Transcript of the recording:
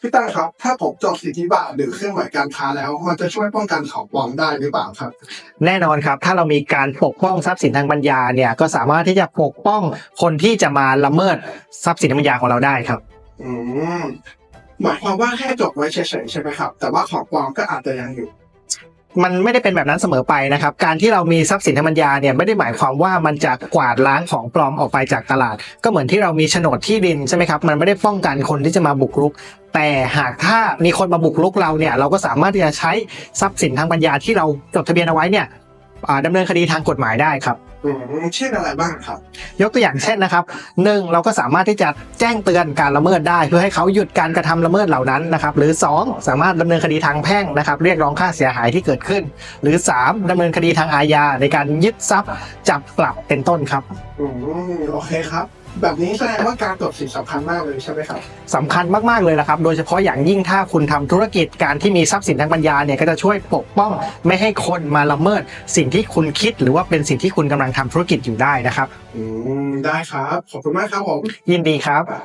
พี่ตั้งครับ ถ้าผมจดสิทธิบัตรหรือเครื่องหมายการค้าแล้ว มันจะช่วยป้องกันของปลอมได้หรือเปล่าครับ แน่นอนครับ ถ้าเรามีการปกป้องทรัพย์สินทางปัญญาเนี่ยก็สามารถที่จะปกป้องคนที่จะมาละเมิดทรัพย์สินทางปัญญาของเราได้ครับ อืมหมายความว่าแค่จดไว้เฉยๆใช่ไหมครับ แต่ว่าของปลอมก็อาจจะยังอยู่ มันไม่ได้เป็นแบบนั้นเสมอไปนะครับ การที่เรามีทรัพย์สินทางปัญญาเนี่ยไม่ได้หมายความว่ามันจะกวาดล้างของปลอมออกไปจากตลาด ก็เหมือนที่เรามีโฉนดที่ดินใช่ไหมครับมันไม่ได้ป้องกันคนที่จะมาบุกรุก แต่หากถ้ามีคนมาบุกรุกเราเนี่ยเราก็สามารถที่จะใช้ทรัพย์สินทางปัญญาที่เราจดทะเบียนเอาไว้เนี่ยดำเนินคดีทางกฎหมายได้ครับ เช่นอะไรบ้างครับ ยกตัวอย่างเช่นนะครับหนึ่งเราก็สามารถที่จะแจ้งเตือนการละเมิดได้ เพื่อให้เขาหยุดการกระทำละเมิดเหล่านั้นนะครับ หรือ 2 สามารถดำเนินคดีทางแพ่งนะครับ เรียกร้องค่าเสียหายที่เกิดขึ้น หรือ 3ดำเนินคดีทางอาญาในการยึดทรัพย์จับปรับเป็นต้นครับอืมโอเคครับ แบบนี้แสดงว่าการตรวจสิทธิ์สำคัญมากเลยใช่ไหมครับสำคัญมากๆเลยละครับ โดยเฉพาะอย่างยิ่งถ้าคุณทำธุรกิจการที่มีทรัพย์สินทางปัญญาเนี่ยก็จะช่วยปกป้องไม่ให้คนมาละเมิด สิ่งที่คุณคิดหรือว่าเป็นสิ่งที่คุณกำลังทำธุรกิจอยู่ได้นะครับ อืมได้ครับ ขอบคุณมากครับผมยินดีครับอะ